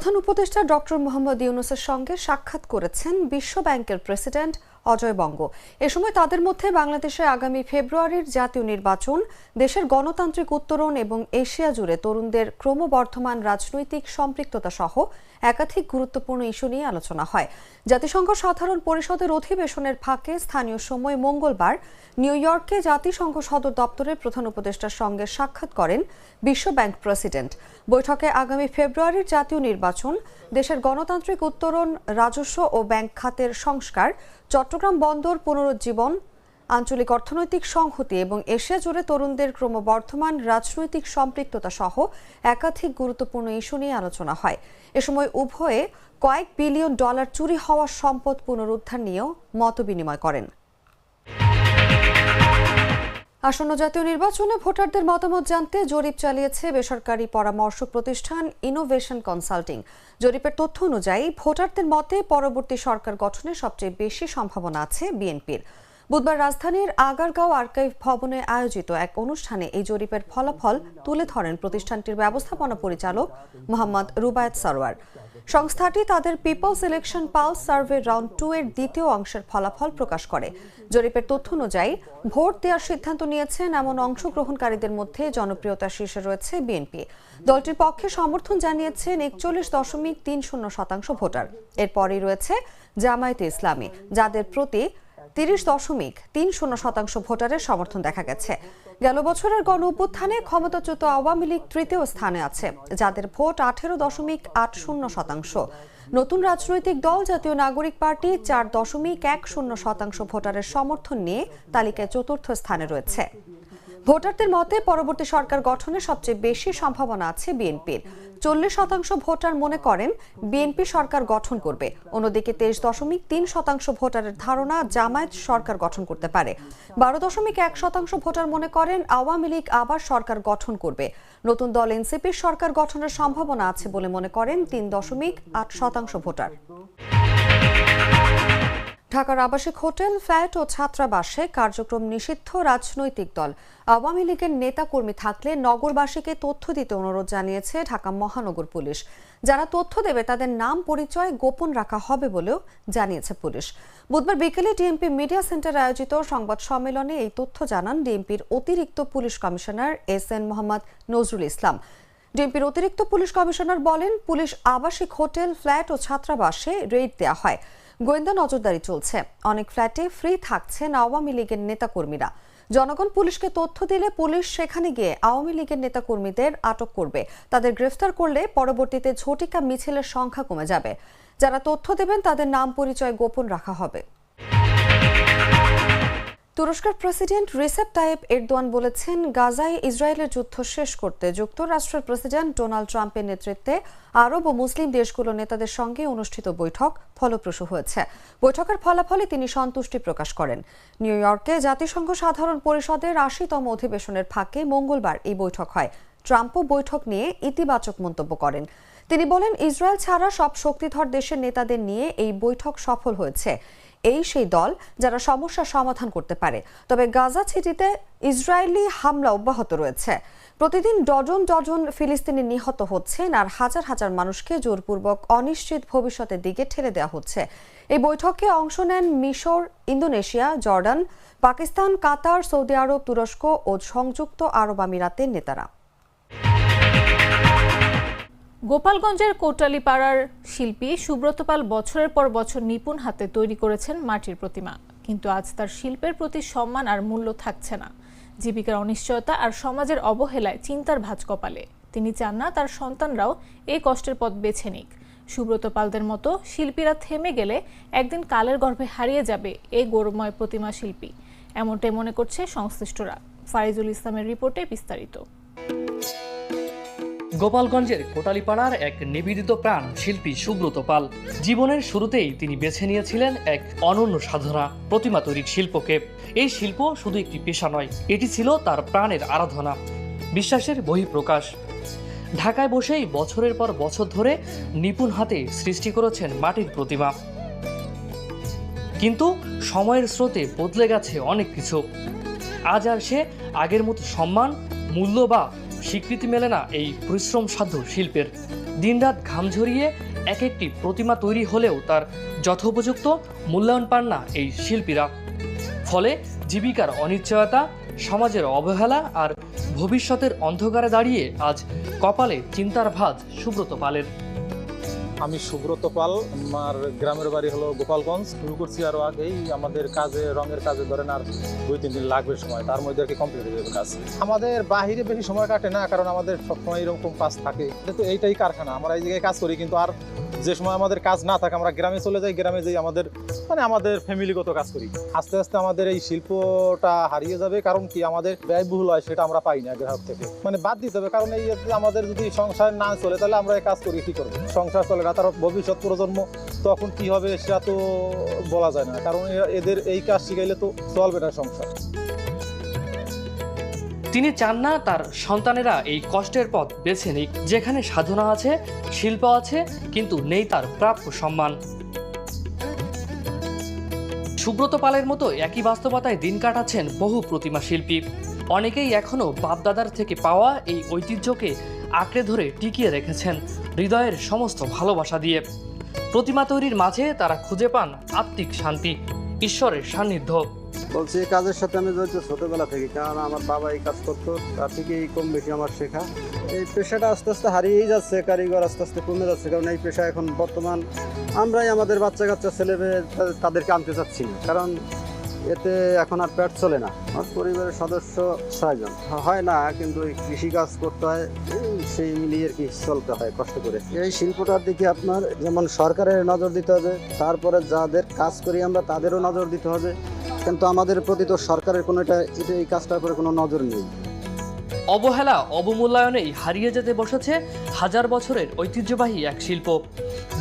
প্রধান উপদেষ্টা ডক্টর মোহাম্মদ ইউনুসের সঙ্গে সাক্ষাৎ করেছেন বিশ্ব ব্যাংকের প্রেসিডেন্ট অজয় বঙ্গ। এ সময় তাদের মধ্যে বাংলাদেশে আগামী ফেব্রুয়ারির জাতীয় নির্বাচন, দেশের গণতান্ত্রিক উত্তরণ এবং এশিয়া জুড়ে তরুণদের ক্রমবর্ধমান রাজনৈতিক সম্পৃক্ততা সহ একাধিক গুরুত্বপূর্ণ ইস্যু নিয়ে আলোচনা হয়। জাতিসংঘ সাধারণ পরিষদের অধিবেশনের ফাঁকে স্থানীয় সময় মঙ্গলবার নিউ ইয়র্কে জাতিসংঘ সদর দপ্তরের প্রধান উপদেষ্টার সঙ্গে সাক্ষাৎ করেন বিশ্ব ব্যাংক প্রেসিডেন্ট। বৈঠকে আগামী ফেব্রুয়ারির জাতীয় নির্বাচন, দেশের গণতান্ত্রিক উত্তরণ, রাজস্ব ও ব্যাংক খাতের সংস্কার, চট্টগ্রাম বন্দর পুনরুজ্জীবন আঞ্চলিক অর্থনৈতিক সংহতি এবং এশিয়া জুড়ে তরুণদের ক্রমবর্ধমান রাজনৈতিক সম্পৃক্ততা সহ একাধিক গুরুত্বপূর্ণ ইস্যু নিয়ে আলোচনা হয়। এ সময় উভয়ে কয়েক বিলিয়ন ডলার চুরি হওয়া সম্পদ পুনরুদ্ধার নিয়েও মতবিনিময় করেন। আসন্ন জাতীয় নির্বাচনে ভোটারদের মতামত জানতে জরিপ চালিয়েছে বেসরকারি পরামর্শ প্রতিষ্ঠান ইনোভেশন কনসাল্টিং জরিপের তথ্য অনুযায়ী ভোটারদের মতে পরবর্তী সরকার গঠনের সবচেয়ে বেশি সম্ভাবনা আছে বিএনপির। বুধবার রাজধানীর আগারগাঁও আর্কাইভ ভবনে আয়োজিত এক অনুষ্ঠানে এই জরিপের ফলাফল তুলে ধরেন প্রতিষ্ঠানটির ব্যবস্থাপনা পরিচালক মোহাম্মদ রুবায়েত সরওয়ার। সংস্থাটি তাদের peoples election pulse survey round two এর দ্বিতীয় অংশের ফলাফল প্রকাশ করে। জরিপের তথ্য অনুযায়ী, ভোট দেওয়ার সিদ্ধান্ত নিয়েছেন এমন অংশগ্রহণকারীদের মধ্যে জনপ্রিয়তার শীর্ষে রয়েছে বিএনপি দলটির পক্ষে সমর্থন জানিয়েছেন একচল্লিশ দশমিক তিন শূন্য শতাংশ ভোটার। এরপরই রয়েছে জামায়াতে ইসলামী, যাদের প্রতি তিরিশ দশমিক তিন শূন্য শতাংশ ভোটারের সমর্থন দেখা গেছে। গেল বছরের গণ অভ্যুত্থানে ক্ষমতাচ্যুত আওয়ামী লীগ তৃতীয় স্থানে আছে, যাদের ভোট আঠেরো দশমিক আট শূন্য শতাংশ। নতুন রাজনৈতিক দল জাতীয় নাগরিক পার্টি চার দশমিক এক শূন্য শতাংশ ভোটারের সমর্থন নিয়ে তালিকায় চতুর্থ স্থানে রয়েছে। ভোটারদের মতে পরবর্তী সরকার গঠনের সবচেয়ে বেশি সম্ভাবনা আছে বিএনপির। চল্লিশ শতাংশ ভোটার মনে করেন বিএনপি সরকার গঠন করবে। অন্যদিকে তেইশ দশমিক তিন শতাংশ ভোটারের ধারণা জামায়াত সরকার গঠন করতে পারে। বারো দশমিক এক শতাংশ ভোটার মনে করেন আওয়ামী লীগ আবার সরকার গঠন করবে। নতুন দল এনসিপির সরকার গঠনের সম্ভাবনা আছে বলে মনে করেন তিন দশমিক আট শতাংশ ভোটার। ঢাকার আবাসিক হোটেল, ফ্ল্যাট ও ছাত্রাবাসে কার্যক্রম নিষিদ্ধ রাজনৈতিক দল। আওয়ামী লীগের নেতাকর্মী থাকলে নগরবাসীকে তথ্য দিতে অনুরোধ জানিয়েছে ঢাকা মহানগর পুলিশ। যারা তথ্য দেবে, তাদের নাম, পরিচয় গোপন রাখা হবে বলেও জানিয়েছে পুলিশ। বুধবার বিকেলে ডিএমপি মিডিয়া সেন্টার আয়োজিত সংবাদ সম্মেলনে এই তথ্য জানান ডিএমপির অতিরিক্ত police commissioner S N Mohammad Nazrul Islam. ডিএমপির অতিরিক্ত পুলিশ কমিশনার বলেন, পুলিশ আবাসিক হোটেল, ফ্ল্যাট ও ছাত্রাবাসে রেড দেওয়া হয়। গোয়েন্দা নজরদারি চলছে। অনেক ফ্ল্যাটে ফ্রি থাকছেন আওয়ামী লীগের নেতাকর্মীরা। জনগণ পুলিশকে তথ্য দিলে পুলিশ সেখানে গিয়ে আওয়ামী লীগের নেতাকর্মীদের আটক করবে। তাদের গ্রেফতার করলে পরবর্তীতে ঝটিকা মিছিলের সংখ্যা কমে যাবে। যারা তথ্য দেবেন তাদের নাম পরিচয় গোপন রাখা হবে। তুরস্কের প্রেসিডেন্ট রিসেপ তাইপ এরদোয়ান বলেছেন, গাজায় ইসরায়েলের যুদ্ধ শেষ করতে যুক্তরাষ্ট্রের প্রেসিডেন্ট ডোনাল্ড ট্রাম্পের নেতৃত্বে আরব ও মুসলিম দেশগুলোর নেতাদের সঙ্গে অনুষ্ঠিত বৈঠক ফলপ্রসূ হয়েছে। বৈঠকের ফলাফলে তিনি সন্তুষ্টি প্রকাশ করেন। নিউ ইয়র্কে জাতিসংঘ সাধারণ পরিষদের আশিতম অধিবেশনের ফাঁকে মঙ্গলবার এই বৈঠক হয়। ট্রাম্পও বৈঠক নিয়ে ইতিবাচক মন্তব্য করেন। তিনি বলেন, ইসরায়েল ছাড়া সব শক্তিধর দেশের নেতাদের নিয়ে এই বৈঠক সফল হয়েছে। এই সেই দল যারা সমস্যার সমাধান করতে পারে। তবে গাজা ছিটিতে ইসরায়েলি হামলা অব্যাহত রয়েছে। প্রতিদিন ডজন ডজন ফিলিস্তিনি নিহত হচ্ছেন আর হাজার হাজার মানুষকে জোরপূর্বক অনিশ্চিত ভবিষ্যতের দিকে ঠেলে দেওয়া হচ্ছে। এই বৈঠকে অংশ নেন মিশর, ইন্দোনেশিয়া, জর্ডান, পাকিস্তান, কাতার, সৌদি আরব, তুরস্ক ও সংযুক্ত আরব আমিরাতের নেতারা। গোপালগঞ্জের কোটালিপাড়ার শিল্পী সুব্রত পাল বছরের পর বছর নিপুণ হাতে তৈরি করেছেন মাটির প্রতিমা। কিন্তু আজ তার শিল্পের প্রতি সম্মান আর মূল্য থাকছে না। জীবিকার অনিশ্চয়তা আর সমাজের অবহেলায় চিন্তার ভাঁজ কপালে। তিনি চান না তার সন্তানরাও এই কষ্টের পথ বেছে নিক। সুব্রত পালদের মতো শিল্পীরা থেমে গেলে একদিন কালের গর্ভে হারিয়ে যাবে এই গৌরবময় প্রতিমা শিল্পী। এমনটাই মনে করছে সংশ্লিষ্টরা। ফারিজুল ইসলামের রিপোর্টে বিস্তারিত। গোপালগঞ্জের কোটালীপাড়ার এক নিবেদিত প্রাণ শিল্পী সুব্রত পাল। জীবনের শুরুতেই তিনি বেছে নিয়েছিলেন এক অনন্য সাধনা, প্রতিমা তৈরির শিল্পকে। এই শিল্প শুধু একটি পেশা নয়, এটি ছিল তার প্রাণের আরাধনা। বিশ্বাসের বহিঃপ্রকাশ। ঢাকায় বসেই বছরের পর বছর ধরে নিপুণ হাতে সৃষ্টি করেছেন মাটির প্রতিমা। কিন্তু সময়ের স্রোতে বদলে গেছে অনেক কিছু। আজ আর সে আগের মতো সম্মান, মূল্য বা স্বীকৃতি মেলে না এই পরিশ্রম সাধ্য শিল্পের। দিনরাত ঘাম ঝরিয়ে এক একটি প্রতিমা তৈরি হলেও তার যথোপযুক্ত মূল্যায়ন পান না এই শিল্পীরা। ফলে জীবিকার অনিশ্চয়তা, সমাজের অবহেলা আর ভবিষ্যতের অন্ধকারে দাঁড়িয়ে আজ কপালে চিন্তার ভাজ সুব্রত পালের। আমি সুব্রত পাল, আমার গ্রামের বাড়ি হলো গোপালগঞ্জ। শুরু করছি আরও আগেই আমাদের কাজে, রঙের কাজে ধরেন আর দুই, তিন দিন লাগবে সময়। তার মধ্যে আর কি কমপ্লিট হয়ে যাবে কাজ। আমাদের বাহিরে বেশি সময় কাটে না, কারণ আমাদের সবসময় এরকম কাজ থাকে। কিন্তু এইটাই কারখানা। আমরা এই জায়গায় কাজ করি, কিন্তু আর যে সময় আমাদের কাজ না থাকে, আমরা গ্রামে চলে যাই, গ্রামে যাই আমাদের মানে আমাদের ফ্যামিলিগত কাজ করি। আস্তে আস্তে আমাদের এই শিল্পটা হারিয়ে যাবে, কারণ কি আমাদের ব্যয়বহুল হয়, সেটা আমরা পাই না গ্রাহক থেকে। মানে বাদ দিতে হবে, কারণ এই আমাদের যদি সংসার না চলে, তাহলে আমরা এই কাজ করি, কি করব? সংসার চলে না তার ভবিষ্যৎ প্রজন্ম, তখন কি হবে সেটা তো বলা যায় না, কারণ এদের এই কাজ শিখাইলে তো চলবে না সংসার। তিনি চান না, তার সন্তানেরা এই কষ্টের পথ বেছে নিক। যেখানে সাধনা আছে, শিল্প আছে, কিন্তু নেই তার প্রাপ্য সম্মান। সুব্রত পালের মতো একই বাস্তবতায় দিন কাটাচ্ছেন বহু প্রতিমা শিল্পী। অনেকেই এখনও বাপদাদার থেকে পাওয়া এই ঐতিহ্যকে আঁকড়ে ধরে টিকিয়ে রেখেছেন হৃদয়ের সমস্ত ভালোবাসা দিয়ে। প্রতিমা তৈরির মাঝে তারা খুঁজে পান আত্মিক শান্তি, ঈশ্বরের সান্নিধ্য। বলছি, এই কাজের সাথে আমি জড়িত ছোটবেলা থেকে, কারণ আমার বাবা এই কাজ করতো, তার থেকে এই কম বেশি আমার শেখা। এই পেশাটা আস্তে আস্তে হারিয়েই যাচ্ছে, কারিগর আস্তে আস্তে কমে যাচ্ছে, কারণ এই পেশা এখন বর্তমান আমরাই আমাদের বাচ্চা কাচ্চা ছেলে তাদেরকে আনতে চাচ্ছি। না কারণ এতে এখন আর পেট চলে না। আমার পরিবারের সদস্য ছয়জন। হয় না, কিন্তু এই কৃষি কাজ করতে হয় সেই মিলিয়ে আর কি চলতে হয়, কষ্ট করে। এই শিল্পটার দিকে আপনার যেমন সরকারের নজর দিতে হবে, তারপরে যাদের কাজ করি আমরা তাদেরও নজর দিতে হবে। কিন্তু আমাদের প্রতি তো সরকারের কোনো এটা এটা এই কাজটার উপরে কোনো নজর নেই। অবহেলা অবমূল্যায়নেই হারিয়ে যেতে বসেছে হাজার বছরের ঐতিহ্যবাহী এক শিল্প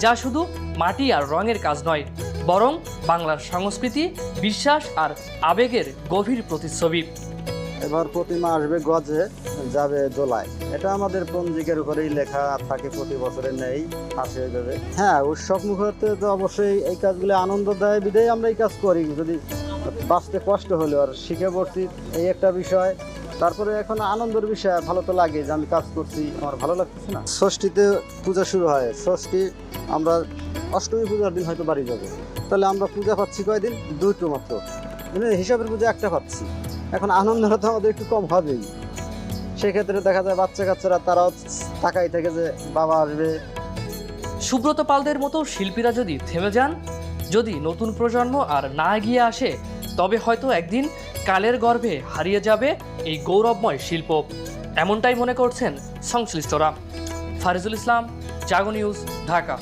যা শুধু মাটি আর রঙের কাজ নয় বরং বাংলার সংস্কৃতি বিশ্বাস আর আবেগের গভীর প্রতিচ্ছবি। এবার প্রতিমা আসবে গজে যাবে দোলায়। এটা আমাদের পঞ্জিকের উপরেই লেখা থাকে প্রতি বছরের নেই আসে যাবে হ্যাঁ উৎসব মুহূর্তে তো অবশ্যই এই কাজগুলো আনন্দ দেয় বিধেই আমরা এই কাজ করি। যদি বাঁচতে কষ্ট হলো আর শিখে পড়ছি এই একটা বিষয়। তারপরে এখন আনন্দের বিষয়, ভালো তো লাগে যে আমি কাজ করছি, আমার ভালো লাগতেছে না। ষষ্ঠীতে পূজা শুরু হয়। ষষ্ঠী আমরা অষ্টমী পূজার দিন হয়তো বাড়ি যাব। তাহলে আমরা পূজা পাচ্ছি কয়দিন? দুটো মাত্র। মানে হিসাবের পূজা একটা পাচ্ছি। এখন আনন্দটা তো আমাদের একটু কম হবেই। সেক্ষেত্রে দেখা যায় বাচ্চা কাচ্চারা তারাও তাকাই থাকে যে বাবা আসবে। সুব্রত পালদের মতো শিল্পীরা যদি থেমে যান, যদি নতুন প্রজন্ম আর না এগিয়ে আসে তবে হয়তো একদিন কালের গর্ভে হারিয়ে যাবে এই গৌরবময় শিল্প। এমনটাই মনে করছেন সংশ্লিষ্টরা। ফারিজুল ইসলাম, জাগো নিউজ, ঢাকা।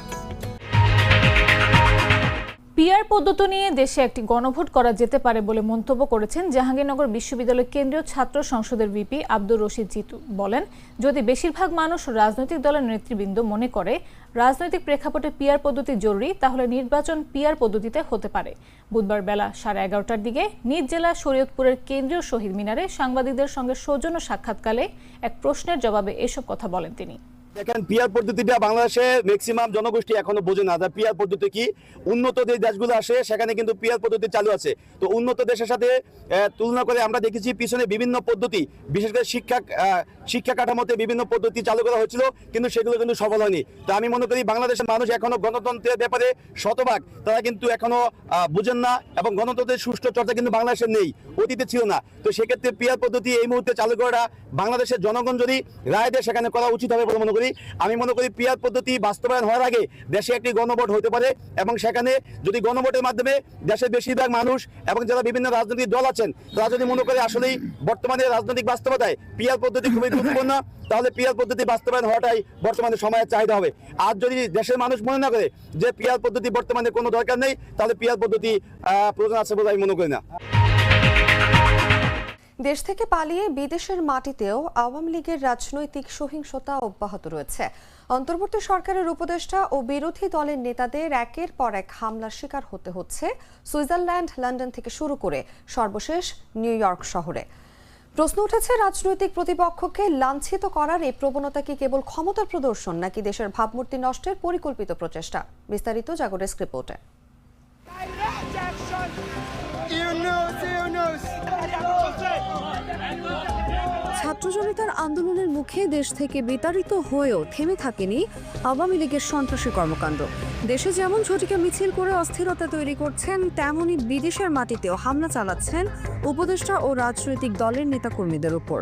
পিআর পদ্ধতি নিয়ে দেশে একটি গণভোট করা যেতে পারে বলে মন্তব্য করেছেন জাহাঙ্গীরনগর বিশ্ববিদ্যালয় কেন্দ্রীয় ছাত্র সংসদের ভিপি আব্দুর রশিদ জিতু। বলেন, যদি বেশিরভাগ মানুষ রাজনৈতিক দলের নেতৃবৃন্দ মনে করে রাজনৈতিক প্রেক্ষাপটে পিআর পদ্ধতি জরুরি, তাহলে নির্বাচন পিআর পদ্ধতিতে হতে পারে। বুধবার বেলা সাড়ে এগারোটার দিকে নিজ জেলা শরীয়তপুরের কেন্দ্রীয় শহীদ মিনারে সাংবাদিকদের সঙ্গে সৌজন্য সাক্ষাৎকালে এক প্রশ্নের জবাবে এসব কথা বলেন তিনি। দেখেন পিয়ার পদ্ধতিটা বাংলাদেশে ম্যাক্সিমাম জনগোষ্ঠী এখনও বোঝে না। যে পিয়ার পদ্ধতি কি? উন্নত যে দেশগুলো আসে, সেখানে কিন্তু পিয়ার পদ্ধতি চালু আছে। তো উন্নত দেশের সাথে তুলনা করে আমরা দেখেছি পিছনে বিভিন্ন পদ্ধতি। বিশেষ করে শিক্ষা শিক্ষা কাঠামোতে বিভিন্ন পদ্ধতি চালু করা হয়েছিল, কিন্তু সেগুলো কিন্তু সফল হয়নি। তো আমি মনে করি বাংলাদেশের মানুষ এখনও গণতন্ত্রের ব্যাপারে শতভাগ, তারা কিন্তু এখনও বুঝেন না, এবং গণতন্ত্রের সুষ্ঠু চর্চা কিন্তু বাংলাদেশে নেই। অতীতে ছিল না। তো সেক্ষেত্রে পিয়ার পদ্ধতি এই মুহূর্তে চালু করাটা বাংলাদেশের জনগণ যদি রায় দেয়, সেখানে করা উচিত হবে বলে মনে করি। আমি মনে করি পিয়ার পদ্ধতি বাস্তবায়ন হওয়ার আগে দেশে একটি গণভোট হতে পারে এবং সেখানে যদি গণভোটের মাধ্যমে দেশের বেশিরভাগ মানুষ এবং যারা বিভিন্ন রাজনৈতিক দল আছেন, তারা যদি মনে করে আসলেই বর্তমানে রাজনৈতিক বাস্তবতায় পিয়ার পদ্ধতি খুবই গুরুত্বপূর্ণ, তাহলে পিয়ার পদ্ধতি বাস্তবায়ন হওয়াটাই বর্তমানে সময়ের চাহিদা হবে। আর যদি দেশের মানুষ মনে না করে যে পিয়ার পদ্ধতি বর্তমানে কোনো দরকার নেই, তাহলে পিয়ার পদ্ধতি প্রয়োজন আছে বলে আমি মনে করি না। দেশ থেকে পালিয়ে বিদেশের মাটিতেও আওয়ামী লীগের রাজনৈতিক সহিংসতা অব্যাহত রয়েছে। অন্তর্বর্তী সরকারের উপদেষ্টা ও বিরোধী দলের নেতাদের একের পর এক হামলার শিকার হতে হচ্ছে সুইজারল্যান্ড, লন্ডন থেকে শুরু করে সর্বশেষ নিউ ইয়র্ক শহরে। প্রশ্ন উঠেছে, রাজনৈতিক প্রতিপক্ষকে লাঞ্ছিত করার এই প্রবণতা কি কেবল ক্ষমতার প্রদর্শন, নাকি দেশের ভাবমূর্তি নষ্টের পরিকল্পিত প্রচেষ্টা? বিস্তারিত জাগরের রিপোর্টে। Yunus. ছাত্র আন্দোলনের মুখে দেশ থেকে বিতাড়িত হয়েও থেমে থাকেনি আওয়ামী লীগের সন্ত্রাসী কর্মকাণ্ড দেশে যেমন ঝটিকা মিছিল করে অস্থিরতা তৈরি করছেন তেমনই বিদেশের মাটিতেও হামলা চালাচ্ছেন উপদেষ্টা ও রাজনৈতিক দলের নেতাকর্মীদের উপর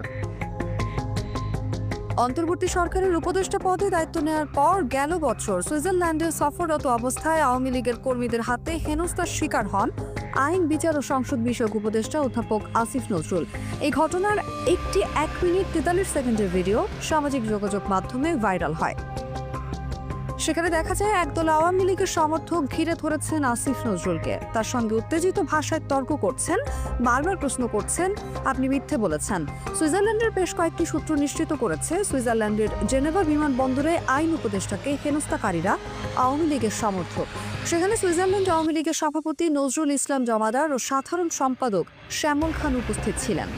অন্তর্বর্তী সরকারের উপদেষ্টা পদে দায়িত্ব নেওয়ার পর গেল বছর সুইজারল্যান্ডে সফররত অবস্থায় আওয়ামী লীগের কর্মীদের হাতে হেনস্থার শিকার হন আইন, বিচার ও সংসদ বিষয়ক উপদেষ্টা অধ্যাপক আসিফ নজরুল। এই ঘটনার একটি এক মিনিট তেতাল্লিশ সেকেন্ডের ভিডিও সামাজিক যোগাযোগ মাধ্যমে ভাইরাল হয়। সেখানে দেখা যায় একদল আওয়ামী লীগের সমর্থক ঘিরে ধরেছেন আসিফ নজরুলকে। তার সঙ্গে উত্তেজিত ভাষায় তর্ক করছেন, বারবার প্রশ্ন করছেন, আপনি মিথ্যে বলেছেন। সুইজারল্যান্ডের বেশ কয়েকটি সূত্র নিশ্চিত করেছে, সুইজারল্যান্ডের জেনেভা বিমানবন্দরে আইন উপদেষ্টাকে হেনস্থাকারীরা আওয়ামী লীগের সমর্থক। সেখানে সুইজারল্যান্ড আওয়ামী লীগের সভাপতি নজরুল ইসলাম জমাদার ও সাধারণ সম্পাদক শ্যামল খান উপস্থিত ছিলেন।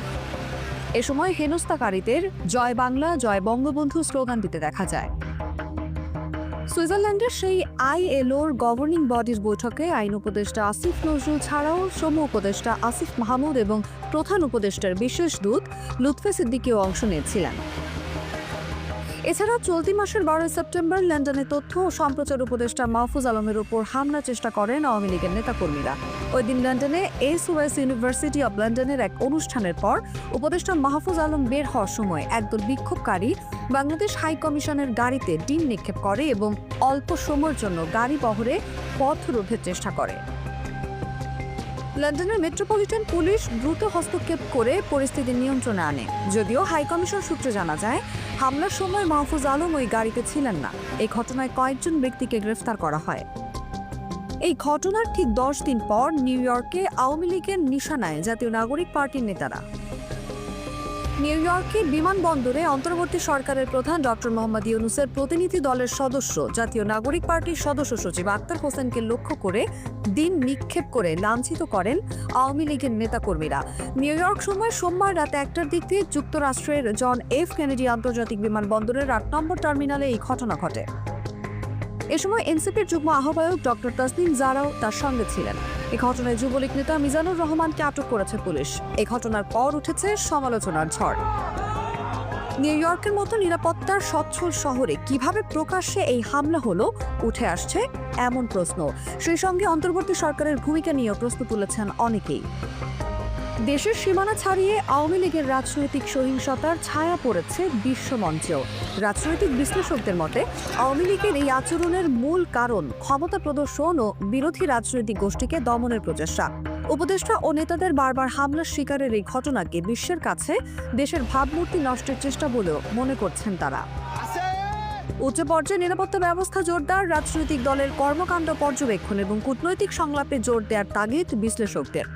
এ সময় হেনস্থাকারীদের জয় বাংলা, জয় বঙ্গবন্ধু স্লোগান দিতে দেখা যায়। সুইজারল্যান্ডের সেই আইএলওর গভর্নিং বডির বৈঠকে আইন উপদেষ্টা আসিফ নজরুল ছাড়াও শ্রম উপদেষ্টা আসিফ মাহমুদ এবং প্রধান উপদেষ্টার বিশেষ দূত লুৎফে সিদ্দিকিও অংশ নিয়েছিলেন। এছাড়া চলতি মাসের বারোই সেপ্টেম্বর লন্ডনে তথ্য ও সম্প্রচার উপদেষ্টা মাহফুজ আলমের উপর হামলার চেষ্টা করেন আওয়ামী লীগের নেতাকর্মীরা। ওই দিন লন্ডনে এস ওয়েস ইউনিভার্সিটি অব লন্ডনের এক অনুষ্ঠানের পর উপদেষ্টা মাহফুজ আলম বের হওয়ার সময় একদল বিক্ষোভকারী বাংলাদেশ হাই কমিশনের গাড়িতে ডিম নিক্ষেপ করে এবং অল্প সময়ের জন্য গাড়ি বহরে পথ রোধের চেষ্টা করে। লন্ডনের মেট্রোপলিটন পুলিশ দ্রুত হস্তক্ষেপ করে পরিস্থিতি নিয়ন্ত্রণে আনে। যদিও হাইকমিশন সূত্রে জানা যায়, হামলার সময় মাহফুজ আলম ওই গাড়িতে ছিলেন না। এই ঘটনায় কয়েকজন ব্যক্তিকে গ্রেফতার করা হয়। এই ঘটনার ঠিক দশ দিন পর নিউ ইয়র্কে আওয়ামী লীগের নিশানায় জাতীয় নাগরিক পার্টির নেতারা নিউ ইয়র্কে বিমানবন্দরে অন্তর্বর্তী সরকারের প্রধান ডক্টর মোহাম্মদ ইউনুসের প্রতিনিধি দলের সদস্য, জাতীয় নাগরিক পার্টির সদস্য সচিব আক্তার হোসেনকে লক্ষ্য করে দিন নিক্ষেপ করে লাঞ্ছিত করেন আওয়ামী লীগের নেতাকর্মীরা। নিউ ইয়র্ক সময় সোমবার রাত একটার দিক দিয়ে যুক্তরাষ্ট্রের জন এফ কেনেডি আন্তর্জাতিক বিমানবন্দরের আট নম্বর টার্মিনালে এই ঘটনা ঘটে। এ সময় এনসিপির যুগ্ম আহ্বায়ক ডক্টর তাসনিম জারাও তার সঙ্গে ছিলেন। এ ঘটনায় যুবলীগ নেতা মিজানুর রহমানকে আটক করেছে পুলিশ। এই ঘটনার পর উঠেছে সমালোচনার ঝড়। নিউ ইয়র্কের মতো নিরাপত্তার সচ্ছল শহরে কীভাবে প্রকাশ্যে এই হামলা হলো, উঠে আসছে এমন প্রশ্ন। সেই সঙ্গে অন্তর্বর্তী সরকারের ভূমিকা নিয়েও প্রশ্ন তুলেছেন অনেকেই। দেশের সীমানা ছাড়িয়ে আওয়ামী লীগের রাজনৈতিক সহিংসতার ছায়া পড়েছে বিশ্বমঞ্চেও রাজনৈতিক বিশ্লেষকদের মতে, আওয়ামী লীগের এই আচরণের মূল কারণ ক্ষমতা প্রদর্শন ও বিরোধী রাজনৈতিক গোষ্ঠীকে দমনের প্রচেষ্টা। উপদেষ্টা ও নেতাদের বারবার হামলার শিকারের এই ঘটনাকে বিশ্বের কাছে দেশের ভাবমূর্তি নষ্টের চেষ্টা বলেও মনে করছেন তারা। উচ্চ পর্যায়ে নিরাপত্তা ব্যবস্থা জোরদার, রাজনৈতিক দলের কর্মকাণ্ড পর্যবেক্ষণ এবং কূটনৈতিক সংলাপে জোর দেওয়ার তাগিদ বিশ্লেষকদের।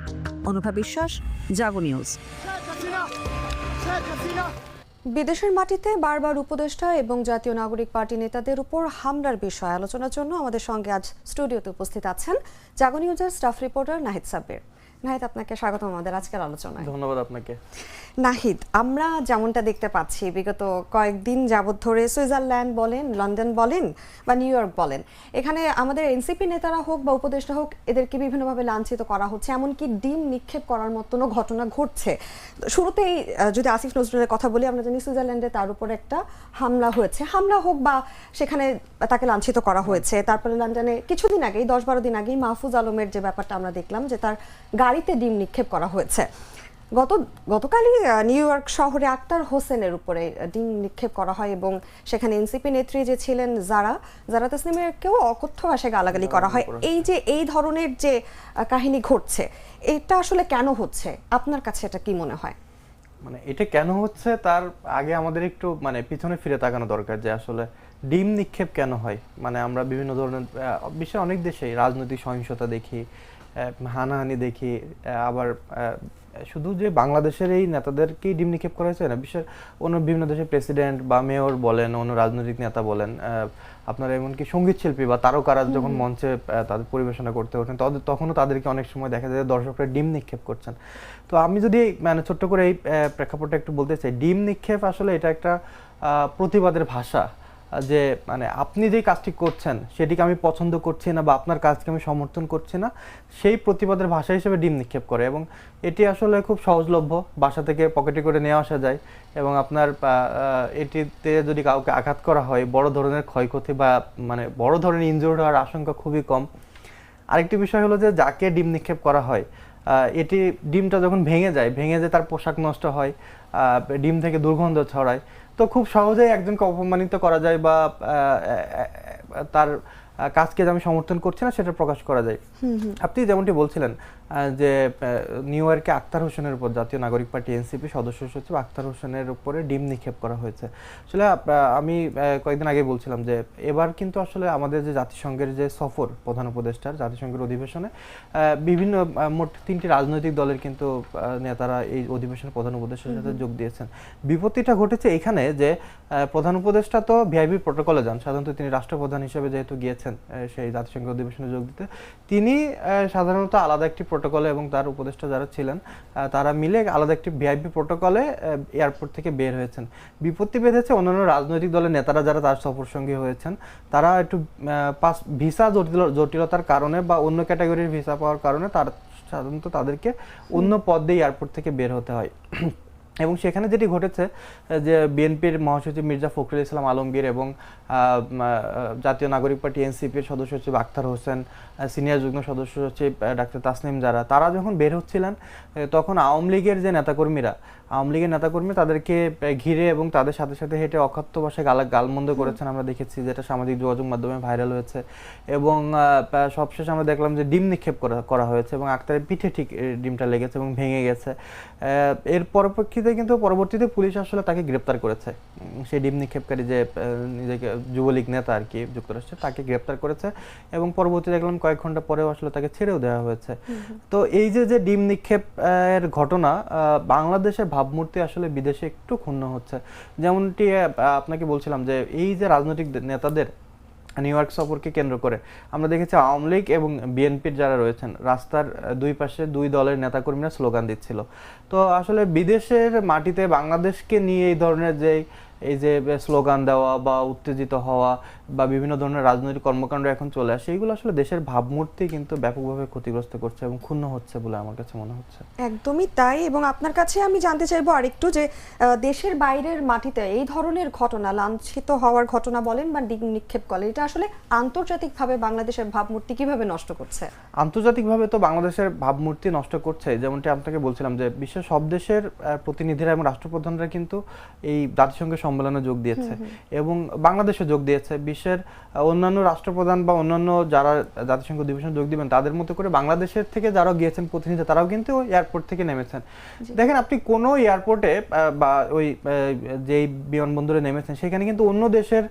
অনুভা বিশ্বাস, জাগো নিউজ। বিদেশের মাটিতে বারবার উপদেষ্টা এবং জাতীয় নাগরিক পার্টি নেতাদের উপর হামলার বিষয়ে আলোচনার জন্য আমাদের সঙ্গে আজ স্টুডিওতে উপস্থিত আছেন জাগো নিউজের স্টাফ রিপোর্টার নাহিদ সাব্বির। নাহিদ আপনাকে স্বাগত আমাদের আজকের আলোচনায়। ধন্যবাদ আপনাকে। নাহিদ আমরা যেমনটা দেখতে পাচ্ছি বিগত কয়েকদিন যাবৎ ধরে সুইজারল্যান্ড বলেন লন্ডন বলেন বা নিউ ইয়র্ক বলেন এখানে আমাদের এনসিপি নেতারা হোক বা উপদেষ্টা হোক এদেরকে বিভিন্নভাবে লাঞ্ছিত করা হচ্ছে এমনকি ডিম নিক্ষেপ করার মতনও ঘটনা ঘটছে। শুরুতেই যদি আসিফ নজরুলের কথা বলি আমরা জানি সুইজারল্যান্ডে তার উপর একটা হামলা হয়েছে। হামলা হোক বা সেখানে তাকে লাঞ্ছিত করা হয়েছে তারপরে লন্ডনে কিছুদিন আগেই দশ বারো দিন আগেই মাহফুজ আলমের যে ব্যাপারটা আমরা দেখলাম যে তার গাড়িতে ডিম নিক্ষেপ করা হয়েছে। গত গতকালই নিউ ইয়র্ক শহরে আক্তার হোসেনের উপরে ডিম নিক্ষেপ করা হয় এবং সেখানে এনসিপি নেত্রী যে ছিলেন যারা যারা তসলিমেরকেও অকথ্য ভাষায় গালাগালি করা হয়। এই যে এই ধরনের যে কাহিনী ঘটছে এটা আসলে কেন হচ্ছে? আপনার কাছে এটা কি মনে হয়? মানে এটা কেন হচ্ছে? তার আগে আমাদের একটু মানে পিছনে ফিরে তাকানো দরকার যে আসলে ডিম নিক্ষেপ কেন হয়? মানে আমরা বিভিন্ন ধরনের বিশ্বের অনেক দেশেই রাজনৈতিক সহিংসতা দেখি হানাহানি দেখি আবার শুধু যে বাংলাদেশের এই নেতাদেরকেই ডিম নিক্ষেপ করা হয়েছে না বিশ্বের অন্য বিভিন্ন দেশের প্রেসিডেন্ট বা মেয়র বলেন অন্য রাজনৈতিক নেতা বলেন আপনার এমনকি সংগীত শিল্পী বা তারকারা যখন মঞ্চে তাদের পরিবেশনা করতে ওঠেন তাদের তখনও তাদেরকে অনেক সময় দেখা যায় দর্শকরা ডিম নিক্ষেপ করছেন। তো আমি যদি মানে ছোট্ট করে এই প্রেক্ষাপটটা একটু বলতে চাই ডিম নিক্ষেপ আসলে এটা একটা প্রতিবাদের ভাষা। যে মানে আপনি যে কাজটি করছেন, সেটিকে আমি পছন্দ করছি না বা আপনার কাজকে আমি সমর্থন করছি না, সেই প্রতিবাদের ভাষা হিসেবে ডিম নিক্ষেপ করে এবং এটি আসলে খুব সহজলভ্য। বাসা থেকে পকেটে করে নিয়ে আসা যায় এবং আপনার এটিতে যদি কাউকে আঘাত করা হয়, বড় ধরনের ক্ষয়ক্ষতি বা মানে বড় ধরনের ইনজুর্ড হওয়ার আশঙ্কা খুবই কম। আরেকটি বিষয় হলো যে, যাকে ডিম নিক্ষেপ করা হয় এটি ডিমটা যখন ভেঙে যায় ভেঙে যায় তার পোশাক নষ্ট হয় ডিম থেকে দুর্গন্ধ ছড়ায় তো খুব সহজেই একজনকে অপমানিত করা যায় বা তার কাজকে যে আমি সমর্থন করছি না সেটা প্রকাশ করা যায়। আপনি যেমনটি বলছিলেন যে নিউ ইয়র্কে আক্তার হোসেনের উপর জাতীয় নাগরিক পার্টি এনসিপি সদস্য সচিব আক্তার হোসেনের উপরে ডিম নিক্ষেপ করা হয়েছে। আসলে আমি কয়েকদিন আগে বলছিলাম যে এবার কিন্তু আসলে আমাদের যে জাতিসংঘের যে সফর প্রধান উপদেষ্টার জাতিসংঘের অধিবেশনে বিভিন্ন মোট তিনটি রাজনৈতিক দলের কিন্তু নেতারা এই অধিবেশনে প্রধান উপদেষ্টার সাথে যোগ দিয়েছেন। বিপত্তিটা ঘটেছে এখানে যে প্রধান উপদেষ্টা তো ভিআইপি প্রটোকলে যান। সাধারণত তিনি রাষ্ট্রপ্রধান হিসেবে যেহেতু গিয়েছেন সেই জাতিসংঘের অধিবেশনে যোগ দিতে তিনি সাধারণত আলাদা একটি প্রোটোকলে এবং তার উপদেষ্টা যারা ছিলেন তারা মিলে আলাদা একটি ভিআইপি প্রোটোকলে এয়ারপোর্ট থেকে বের হয়েছেন। বিপত্তি বেঁধেছে অন্যান্য রাজনৈতিক দলের নেতারা যারা তার সফর সঙ্গী হয়েছেন, তারা একটু পাস, ভিসা জটিল, জটিলতার কারণে বা অন্য ক্যাটাগরির ভিসা পাওয়ার কারণে তার সাধারণত তাদেরকে অন্য পদ দিয়ে এয়ারপোর্ট থেকে বের হতে হয়। এবং সেখানে যেটি ঘটেছে যে বিএনপির মহাসচিব মির্জা ফখরুল ইসলাম আলমগীর এবং জাতীয় নাগরিক পার্টি এনসিপির সদস্য সচিব আক্তার হোসেন সিনিয়র যুগ্ম সদস্য সচিব ডাক্তার তাসনিম যারা, তারা যখন বের হচ্ছিলেন তখন আওয়ামী লীগের যে নেতাকর্মীরা আওয়ামী লীগের নেতাকর্মী তাদেরকে ঘিরে এবং তাদের সাথে সাথে হেঁটে অখাদ্য ভাষায় গালা গালমন্দ করেছেন। আমরা দেখেছি যেটা সামাজিক যোগাযোগ মাধ্যমে ভাইরাল হয়েছে এবং সবশেষে আমরা দেখলাম যে ডিম নিক্ষেপ করা করা হয়েছে এবং আক্তারের পিঠে ঠিক ডিমটা লেগেছে এবং ভেঙে গেছে। এর পরপ্রেক্ষিতে কিন্তু পরবর্তীতে পুলিশ আসলে তাকে গ্রেপ্তার করেছে। সেই ডিম নিক্ষেপকারী যে নিজেকে যুবলীগ নেতা আর কি যুক্তরাষ্ট্রে তাকে গ্রেপ্তার করেছে এবং পরবর্তীতে দেখলাম কয়েক ঘণ্টা পরেও আসলে তাকে ছেড়েও দেওয়া হয়েছে। তো এই যে যে ডিম নিক্ষেপ এর ঘটনা আহ, বাংলাদেশের ভাবমূর্তি আসলে বিদেশে একটু ক্ষুণ্ণ হচ্ছে। যেমনটি আপনাকে বলছিলাম যে এই যে রাজনৈতিক নেতাদের নিউ ইয়র্ক সফরকে কেন্দ্র করে আমরা দেখেছি আওয়ামী লীগ এবং বিএনপির যারা রয়েছেন, রাস্তার দুই পাশে দুই দলের নেতাকর্মীরা স্লোগান দিচ্ছিল। তো আসলে বিদেশের মাটিতে বাংলাদেশকে নিয়ে এই ধরনের যে, এই যে স্লোগান দেওয়া বা উত্তেজিত হওয়া বা বিভিন্ন ধরনের রাজনৈতিক কর্মকাণ্ড এখন চলে আসে এইগুলো আসলে দেশের ভাবমূর্তি কিন্তু ব্যাপকভাবে ক্ষতিগ্রস্ত করছে এবং ক্ষুণ্ণ হচ্ছে বলে আমার কাছে মনে হচ্ছে। একদমই তাই এবং আপনার কাছে আমি জানতে চাইব আরেকটু যে দেশের বাইরের মাটিতে এই ধরনের ঘটনা লাঞ্ছিত হওয়ার ঘটনা বলেন বা ডিম নিক্ষেপ বলেন এটা আসলে আন্তর্জাতিকভাবে বাংলাদেশের ভাবমূর্তি কীভাবে নষ্ট করছে? আন্তর্জাতিকভাবে তো বাংলাদেশের ভাবমূর্তি নষ্ট করছে যেমনটি আপনাকে বলছিলাম যে বিশ্বের সব দেশের প্রতিনিধিরা এবং রাষ্ট্রপ্রধানরা কিন্তু এই জাতিসংঘের সম্মেলনে যোগ দিয়েছে এবং বাংলাদেশও যোগ দিয়েছে বিশ্বের অন্যান্য রাষ্ট্রপ্রধান বা অন্যান্য যারা জাতিসংঘ অধিবেশনে যোগ দিবেন তাদের মতো করে বাংলাদেশের থেকে যারা গিয়েছেন প্রতিনিধি তারাও কিন্তু এয়ারপোর্ট থেকে নেমেছেন। দেখেন আপনি কোনো এয়ারপোর্টে বা ওই যেই বিমানবন্দরে নেমেছেন সেখানে কিন্তু অন্য দেশের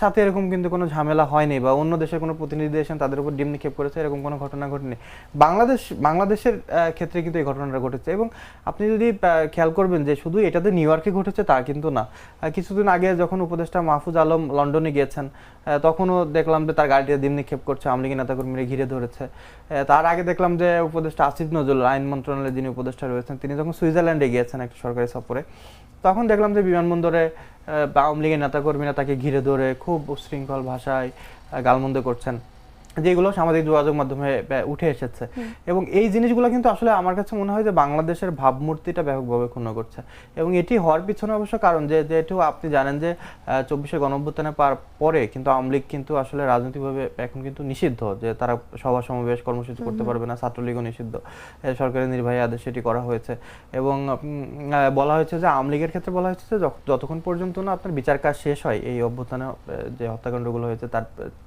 সাথে এরকম কিন্তু কোনো ঝামেলা হয়নি বা অন্য দেশের কোনো প্রতিনিধি এসেছেন তাদের উপর ডিম নিক্ষেপ করেছে, এরকম কোনো ঘটনা ঘটেনি। বাংলাদেশ, বাংলাদেশের ক্ষেত্রে কিন্তু এই ঘটনাটা ঘটেছে এবং আপনি যদি খেয়াল করবেন যে শুধু এটাতে নিউ ইয়র্কে ঘটেছে তা কিন্তু না। কিছুদিন আগে যখন উপদেষ্টা মাহফুজ আলম লন্ডনে গিয়েছেন তখনও দেখলাম যে তার গাড়িতে ডিম নিক্ষেপ করছে আওয়ামী লীগের নেতাকর্মীরা ঘিরে ধরেছে। তার আগে দেখলাম যে উপদেষ্টা আসিফ নজরুল, আইন মন্ত্রণালয়ের যিনি উপদেষ্টা রয়েছেন, তিনি যখন সুইজারল্যান্ডে গিয়েছেন একটা সরকারি সফরে, তখন দেখলাম যে বিমানবন্দরে আওয়ামী লীগের নেতাকর্মীরা তাকে ঘিরে ধরে খুব উশৃঙ্খল ভাষায় গালমন্দ করছেন। যেগুলো সামাজিক যোগাযোগ মাধ্যমে উঠে এসেছে। এবং এই জিনিসগুলো কিন্তু আসলে আমার কাছে মনে হয় যে বাংলাদেশের ভাবমূর্তিটা ব্যাপকভাবে ক্ষুণ্ণ করছে। এবং এটি হওয়ার পিছনে অবশ্য কারণ যে যেহেতু আপনি জানেন যে চব্বিশে গণঅভ্যুত্থানে পার পরে কিন্তু আওয়ামী লীগ কিন্তু আসলে রাজনৈতিকভাবে এখন কিন্তু নিষিদ্ধ যে তারা সভা সমাবেশ কর্মসূচি করতে পারবে না ছাত্রলীগও নিষিদ্ধ। সরকারের নির্বাহী আদেশ সেটি করা হয়েছে। এবং বলা হয়েছে যে আওয়ামী লীগের ক্ষেত্রে বলা হয়েছে যে যত- যতক্ষণ পর্যন্ত না আপনার বিচার কাজ শেষ হয় এই অভ্যুত্থানে যে হত্যাকাণ্ডগুলো হয়েছে তার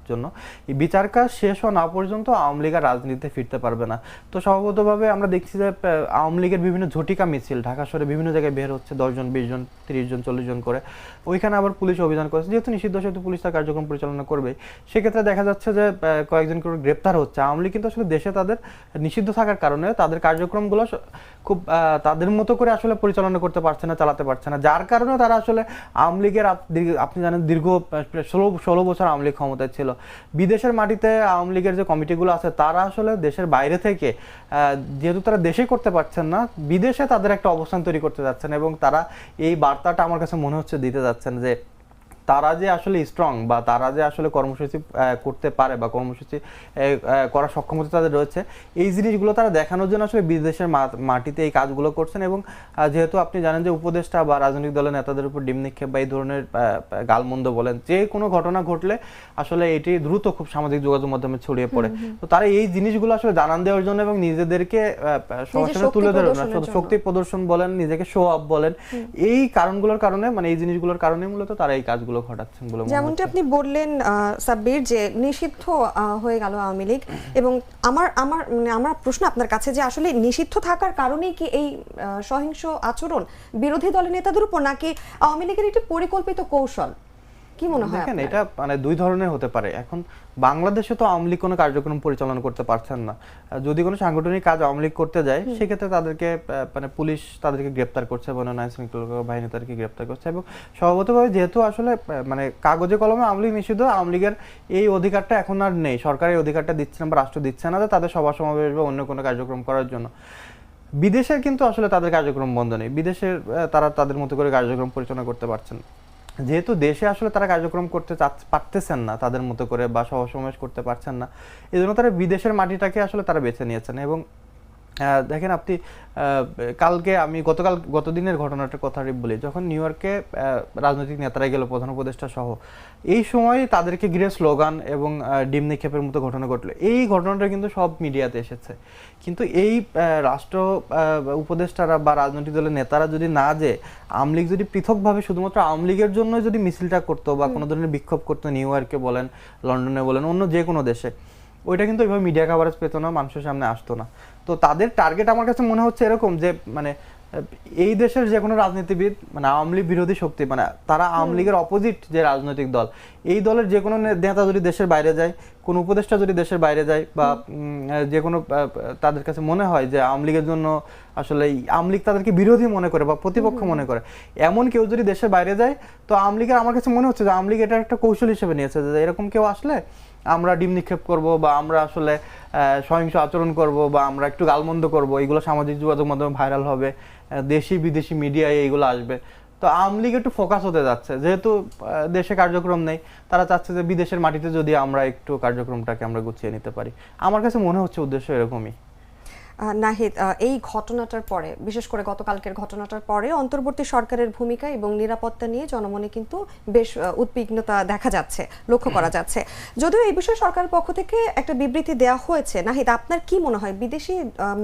জন্য এই বিচার কাজ শেষ হওয়া না পর্যন্ত আওয়ামী লীগ আর রাজনীতিতে ফিরতে পারবে না। তো স্বভাবতভাবে আমরা দেখছি যে আওয়ামী লীগের বিভিন্ন ঝটিকা মিছিল, ঢাকা শহরে বিভিন্ন জায়গায় বের হচ্ছে দশজন বিশ জন, তিরিশ জন, চল্লিশ জন করে। ওইখানে আবার পুলিশ অভিযান করেছে। যেহেতু নিষিদ্ধ, সেহেতু পুলিশ তার কার্যক্রম পরিচালনা করবে সেক্ষেত্রে দেখা যাচ্ছে যে কয়েকজন করে গ্রেপ্তার হচ্ছে। আওয়ামী লীগ কিন্তু আসলে দেশে তাদের নিষিদ্ধ থাকার কারণে তাদের কার্যক্রমগুলো খুব তাদের মতো করে আসলে পরিচালনা করতে পারছে না, চালাতে পারছে না। যার কারণে তারা আসলে আওয়ামী লীগের আপনি জানেন দীর্ঘ ষোলো ষোলো বছর আওয়ামী লীগ ক্ষমতায় ছিল। বিদেশের মাটিতে আওয়ামী লীগের যে কমিটিগুলো আছে, তারা আসলে দেশের বাইরে থেকে যেহেতু তারা দেশে করতে পারছেন না, বিদেশে তাদের একটা অবস্থান তৈরি করতে যাচ্ছেন এবং তারা এই বার্তাটা আমার কাছে মনে হচ্ছে দিতে যাচ্ছেন যে তারা যে আসলে স্ট্রং বা তারা যে আসলে কর্মসূচি করতে পারে বা কর্মসূচি করার সক্ষমতা তাদের রয়েছে এই জিনিসগুলো তারা দেখানোর জন্য আসলে বিদেশের মাটিতে এই কাজগুলো করছেন এবং যেহেতু আপনি জানেন যে উপদেষ্টা বা রাজনৈতিক দলের নেতাদের উপর ডিম নিক্ষেপ বা এই ধরনের গালমন্দ বলেন যে কোনো ঘটনা ঘটলে আসলে এটি দ্রুত খুব সামাজিক যোগাযোগ মাধ্যমে ছড়িয়ে পড়ে। তো তারা এই জিনিসগুলো আসলে জানান দেওয়ার জন্য এবং নিজেদেরকে সবার তুলে ধরে প্রদর্শনের জন্য। শক্তি প্রদর্শন বলেন নিজেকে শো আপ বলেন এই কারণগুলোর কারণে মানে এই জিনিসগুলোর কারণে মূলত তারা এই কাজগুলো ঘটাচ্ছেন বলে যেমনটা আপনি বললেন আহ, সাব্বির যে নিষিদ্ধ আহ, হয়ে গেল আওয়ামী লীগ এবং আমার আমার মানে আমার প্রশ্ন আপনার কাছে যে আসলে নিষিদ্ধ থাকার কারণেই কি এই সহিংস আচরণ বিরোধী দলের নেতাদের উপর নাকি আওয়ামী লীগের একটি পরিকল্পিত কৌশল? কি মনে হয় দেখেন এটা মানে দুই ধরনের হতে পারে। এখন বাংলাদেশে তো আওয়ামী লীগ কোনো কার্যক্রম পরিচালনা করতে পারছেন না। যদি কোনো সাংগঠনিক কাজ আওয়ামী লীগ করতে যায় সেক্ষেত্রে তাদেরকে মানে পুলিশ তাদেরকে গ্রেপ্তার করছে বন্য আইন শৃঙ্খলা বাহিনী তাদেরকে গ্রেপ্তার করছে এবং স্বভাবতভাবে যেহেতু আসলে মানে কাগজে কলমে আওয়ামী লীগ নিষিদ্ধ আওয়ামী লীগের এই অধিকারটা এখন আর নেই। সরকার এই অধিকারটা দিচ্ছে না বা রাষ্ট্র দিচ্ছে না যে তাদের সভা সমাবেশ বা অন্য কোনো কার্যক্রম করার জন্য। বিদেশের কিন্তু আসলে তাদের কার্যক্রম বন্ধ নেই। বিদেশের তারা তাদের মতো করে কার্যক্রম পরিচালনা করতে পারছেন যেহেতু দেশে আসলে তারা কার্যক্রম করতে পারতেছেন না তাদের মতো করে বা সহসমাবেশ করতে পারছেন না এই জন্য তারা বিদেশের মাটিটাকে আসলে তারা বেছে নিয়েছেন এবং দেখেন আপনি কালকে আমি গতকাল গতদিনের ঘটনাটার কথা বলি যখন নিউ ইয়র্কে রাজনৈতিক নেতারা গেল প্রধান উপদেষ্টা সহ এই সময় তাদেরকে ঘিরে স্লোগান এবং ডিম নিক্ষেপের মতো ঘটনা ঘটলো। এই ঘটনাটা কিন্তু সব মিডিয়াতে এসেছে। কিন্তু এই রাষ্ট্র উপদেষ্টারা বা রাজনৈতিক দলের নেতারা যদি না যে আওয়ামী লীগ যদি পৃথকভাবে শুধুমাত্র আওয়ামী লীগের জন্য যদি মিছিলটা করতো বা কোনো ধরনের বিক্ষোভ করতো নিউ ইয়র্কে বলেন লন্ডনে বলেন অন্য যে কোনো দেশে ওইটা কিন্তু ওইভাবে মিডিয়া কাভারেজ পেতো না মানুষের সামনে আসতো না। তো তাদের টার্গেট আমার কাছে মনে হচ্ছে এরকম যে মানে এই দেশের যে কোনো রাজনীতিবিদ মানে আওয়ামী লীগ বিরোধী শক্তি মানে তারা আওয়ামী লীগের অপোজিট যে রাজনৈতিক দল এই দলের যে কোনো নেতা যদি দেশের বাইরে যায় কোন উপদেষ্টা যদি দেশের বাইরে যায় বা যে কোনো তাদের কাছে মনে হয় যে আওয়ামী লীগের জন্য আসলে এই আওয়ামী লীগ তাদেরকে বিরোধী মনে করে বা প্রতিপক্ষ মনে করে এমন কেউ যদি দেশের বাইরে যায় তো আওয়ামী লীগের আমার কাছে মনে হচ্ছে যে আওয়ামী লীগ এটা একটা কৌশল হিসেবে নিয়েছে যে এরকম কেউ আসলে আমরা ডিম নিক্ষেপ করব বা আমরা আসলে সহিংস আচরণ করব বা আমরা একটু গালমন্দ করব, এগুলো সামাজিক যোগাযোগ মাধ্যমে ভাইরাল হবে দেশি বিদেশি মিডিয়ায় এইগুলো আসবে। তো আওয়ামী লীগ একটু ফোকাস হতে যাচ্ছে, যেহেতু দেশে কার্যক্রম নেই, তারা চাচ্ছে যে বিদেশের মাটিতে যদি আমরা একটু কার্যক্রমটাকে আমরা গুছিয়ে নিতে পারি। আমার কাছে মনে হচ্ছে উদ্দেশ্য এরকমই। নাহিদ এই ঘটনাটার পরে বিশেষ করে গতকালকের ঘটনাটার পরে অন্তর্বর্তী সরকারের ভূমিকা এবং নিরাপত্তা নিয়ে জনমনে কিন্তু বেশ উদ্বিগ্নতা দেখা যাচ্ছে লক্ষ্য করা যাচ্ছে। যদিও এই বিষয়ে সরকারের পক্ষ থেকে একটা বিবৃতি দেওয়া হয়েছে নাহিদ আপনার কি মনে হয় বিদেশি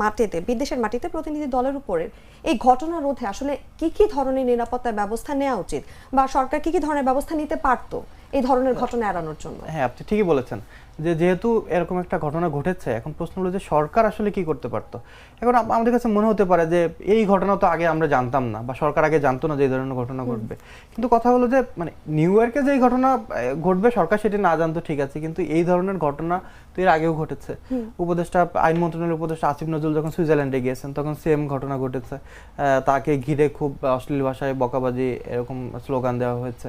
মাটিতে বিদেশের মাটিতে প্রতিনিধি দলের উপরে এই ঘটনা রোধে আসলে কি কি ধরনের নিরাপত্তা ব্যবস্থা নেওয়া উচিত? বা সরকার কি কি ধরনের ব্যবস্থা নিতে পারতো এই ধরনের ঘটনা এড়ানোর জন্য? হ্যাঁ আপনি ঠিকই বলেছেন। যে যেহেতু এরকম একটা ঘটনা ঘটেছে এখন প্রশ্ন হলো যে সরকার আসলে কি করতে পারতো? এখন আমাদের কাছে মনে হতে পারে যে এই ঘটনা তো আগে আমরা জানতাম না বা সরকার আগে জানতো না যে এই ধরনের ঘটনা ঘটবে। কিন্তু কথা হলো যে মানে নিউ ইয়র্কে যে এই ঘটনা ঘটবে সরকার সেটি না জানতো ঠিক আছে কিন্তু এই ধরনের ঘটনা তো এর আগেও ঘটেছে। উপদেষ্টা আইন মন্ত্রণালয়ের উপদেষ্টা আসিফ নজরুল যখন সুইজারল্যান্ডে গিয়েছেন তখন সেম ঘটনা ঘটেছে। তাকে ঘিরে খুব অশ্লীল ভাষায় বকাবাজি এরকম স্লোগান দেওয়া হয়েছে।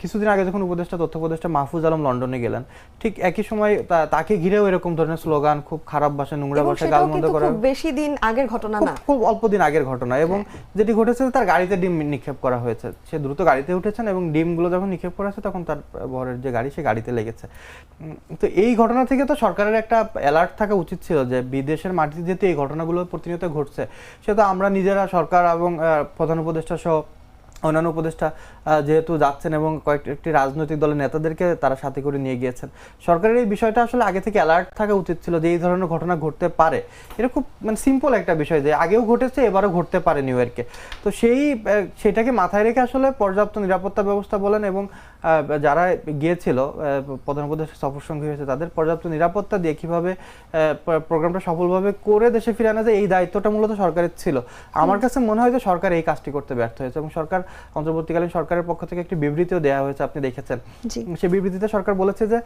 কিছুদিন আগে যখন উপদেষ্টা তথ্য উপদেষ্টা মাহফুজ আলম লন্ডনে গেলেন ঠিক একই সময় তাকে ঘিরেও এরকম ধরনের স্লোগান খুব খারাপ ভাষায় নোংরা ভাষায় গালমন্দ করা বেশি দিন আগের ঘটনা না। খুব অল্প দিন আগের ঘটনা এবং যেটি ঘটেছে তার গাড়িতে ডিম নিক্ষেপ করা হয়েছে। সে দ্রুত গাড়িতে উঠেছেন এবং ডিমগুলো যখন নিক্ষেপ করা হয়েছে তখন তার বরের যে গাড়ি সে গাড়িতে লেগেছে। তো এই ঘটনা থেকে তো সরকারের একটা অ্যালার্ট থাকা উচিত ছিল যে বিদেশের মাটিতে যেহেতু এই ঘটনাগুলো প্রতিনিয়ত ঘটছে সে তো আমরা নিজেরা সরকার এবং প্রধান উপদেষ্টা সহ অন্যান্য উপদেষ্টা যেহেতু যাচ্ছেন এবং কয়েকটি রাজনৈতিক দলের নেতাদেরকে তারা সাথে করে নিয়ে গিয়েছেন। সরকারের এই বিষয়টা আসলে আগে থেকে অ্যালার্ট থাকা উচিত ছিল যে এই ধরনের ঘটনা ঘটতে পারে। এটা খুব মানে সিম্পল একটা বিষয় যে আগেও ঘটেছে, এবারও ঘটতে পারে নিউ ইয়র্কে তো সেই সেটাকে মাথায় রেখে আসলে পর্যাপ্ত নিরাপত্তা ব্যবস্থা বলেন এবং যারা গিয়েছিল প্রধান উপদেষ্টা সফর সঙ্গী হয়েছে তাদের পর্যাপ্ত নিরাপত্তা দিয়ে কীভাবে প্রোগ্রামটা সফলভাবে করে দেশে ফিরে আনা যায় এই দায়িত্বটা মূলত সরকারের ছিল। আমার কাছে মনে হয় যে সরকার এই কাজটি করতে ব্যর্থ হয়েছে এবং সরকার অন্তর্বর্তীকালীন সরকারের পক্ষ থেকে একটি বিবৃতিও দেওয়া হয়েছে আপনি দেখেছেন। সেই বিবৃতিতে সরকার বলেছে যে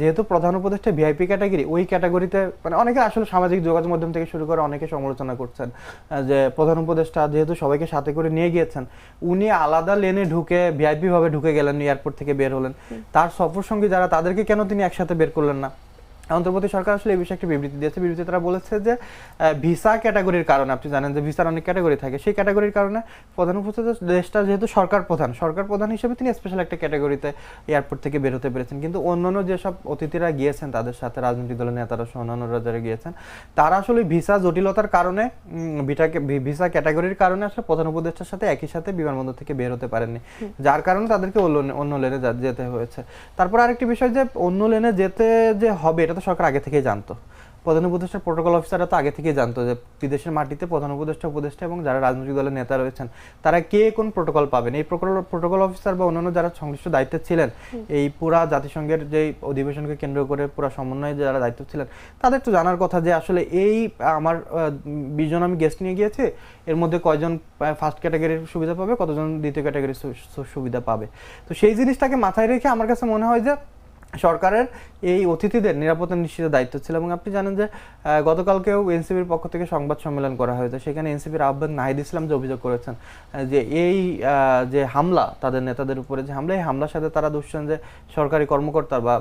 যেহেতু প্রধান উপদেষ্টা ভিআইপি ক্যাটাগরি ওই ক্যাটাগরিতে মানে অনেকে আসলে সামাজিক যোগাযোগ মাধ্যম থেকে শুরু করে অনেকে সমালোচনা করছেন যে প্রধান উপদেষ্টা যেহেতু সবাইকে সাথে করে নিয়ে গিয়েছেন উনি আলাদা লেনে ঢুকে ভিআইপি ভাবে ঢুকে গেলেন এয়ারপোর্ট থেকে বের হলেন। তার সফর সঙ্গী যারা, তাদেরকে কেন তিনি একসাথে বের করলেন না? অন্তর্বর্তী সরকার আসলে এই বিষয়ে একটা বিবৃতি দিয়েছে। বিবৃতি তারা বলেছে যে ভিসা ক্যাটাগরির কারণে আপনি জানেন যে ভিসার অনেক ক্যাটাগরি থাকে। সেই ক্যাটাগরির কারণে প্রধান উপস্থিত দেশটা যেহেতু সরকার প্রধান। সরকার প্রধান হিসেবে তিনি স্পেশাল একটা ক্যাটাগরিতে এয়ারপোর্ট থেকে বের হতে পেরেছেন। কিন্তু অন্যান্য যেসব অতিথিরা গিয়েছেন তাদের সাথে রাজনৈতিক দলের নেতারা সহ অন্যান্যরা যারা গিয়েছেন তারা আসলে ভিসা জটিলতার কারণে ভিটাকে ভিসা ক্যাটাগরির কারণে আসলে প্রধান উপদেষ্টার সাথে একই সাথে বিমানবন্দর থেকে বের হতে পারেননি। যার কারণে তাদেরকে অন্য অন্য লেনে যেতে হয়েছে। তারপর আরেকটি বিষয় যে অন্য লেনে যেতে যে হবে এটা তো সরকার আগে থেকেই জানতো। প্রধান উপদেষ্টার প্রোটোকল অফিসাররা তো আগে থেকেই জানতো যে বিদেশের মাটিতে প্রধান উপদেষ্টা উপদেষ্টা এবং যারা রাজনৈতিক দলের নেতা রয়েছেন তারা কে কোন প্রোটোকল পাবেন? এই প্রোটোকল প্রোটোকল অফিসার বা অন্যান্য যারা সংশ্লিষ্ট দায়িত্বে ছিলেন এই পুরা জাতিসংঘের যে অধিবেশনকে কেন্দ্র করে পুরা সমন্বয়ে যারা দায়িত্ব ছিলেন তাদের তো জানার কথা যে আসলে এই আমার বিশ জন আমি গেস্ট নিয়ে গিয়েছি এর মধ্যে কয়জন ফার্স্ট ক্যাটাগরির সুবিধা পাবে কতজন দ্বিতীয় ক্যাটাগরির সুবিধা পাবে? তো সেই জিনিসটাকে মাথায় রেখে আমার কাছে মনে হয় যে সরকারের এই অতিথিদের নিরাপত্তা নিশ্চিতের দায়িত্ব ছিল এবং আপনি জানেন যে গতকালকেও এনসিপির পক্ষ থেকে সংবাদ সম্মেলন করা হয়েছে। সেখানে এনসিপির আহ্বায়ক নাহিদ ইসলাম যে অভিযোগ করেছেন যে এই যে হামলা তাদের নেতাদের উপরে যে হামলা এই হামলার সাথে তারা দুষছেন যে সরকারি কর্মকর্তা বা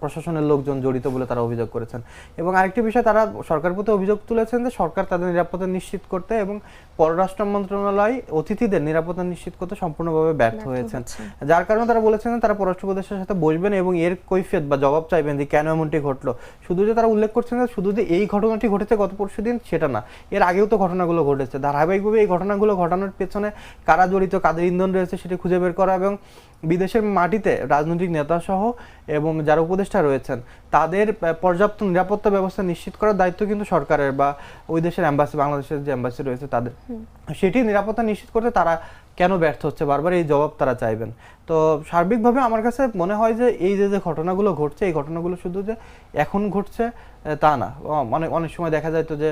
প্রশাসনের লোকজন জড়িত বলে তারা অভিযোগ করেছেন। এবং আরেকটি বিষয় তারা সরকার প্রতি অভিযোগ তুলেছেন যে সরকার তাদের নিরাপত্তা নিশ্চিত করতে এবং পররাষ্ট্র মন্ত্রণালয় অতিথিদের নিরাপত্তা নিশ্চিত করতে সম্পূর্ণভাবে ব্যর্থ হয়েছেন। যার কারণে তারা বলেছেন যে তারা পররাষ্ট্র উপদেষ্টার সাথে বসবেন এবং এর কৈফিয়ত বা জবাব চাইবেন যে কেন এমনটি ঘটলো? শুধু যে তারা উল্লেখ করছেন যে শুধু যে এই ঘটনাটি ঘটেছে গত পরশু দিন সেটা না। এর আগেও তো ঘটনাগুলো ঘটেছে। ধারাবাহিকভাবে এই ঘটনাগুলো ঘটানোর পেছনে কারা জড়িত কাদের ইন্ধন রয়েছে সেটি খুঁজে বের করা এবং বিদেশের মাটিতে রাজনৈতিক নেতা সহ এবং যারা উপদেষ্টা রয়েছেন তাদের পর্যাপ্ত নিরাপত্তা ব্যবস্থা নিশ্চিত করার দায়িত্ব কিন্তু সরকারের বা ওই দেশের অ্যাম্বাসি বাংলাদেশের যে অ্যাম্বাসি রয়েছে তাদের। সেটি নিরাপত্তা নিশ্চিত করতে তারা কেন ব্যর্থ হচ্ছে? বারবার এই জবাব তারা চাইবেন। তো সার্বিকভাবে আমার কাছে মনে হয় যে এই যে যে ঘটনাগুলো ঘটছে এই ঘটনাগুলো শুধু যে এখন ঘটছে তা না। মানে অনেক সময় দেখা যায় তো যে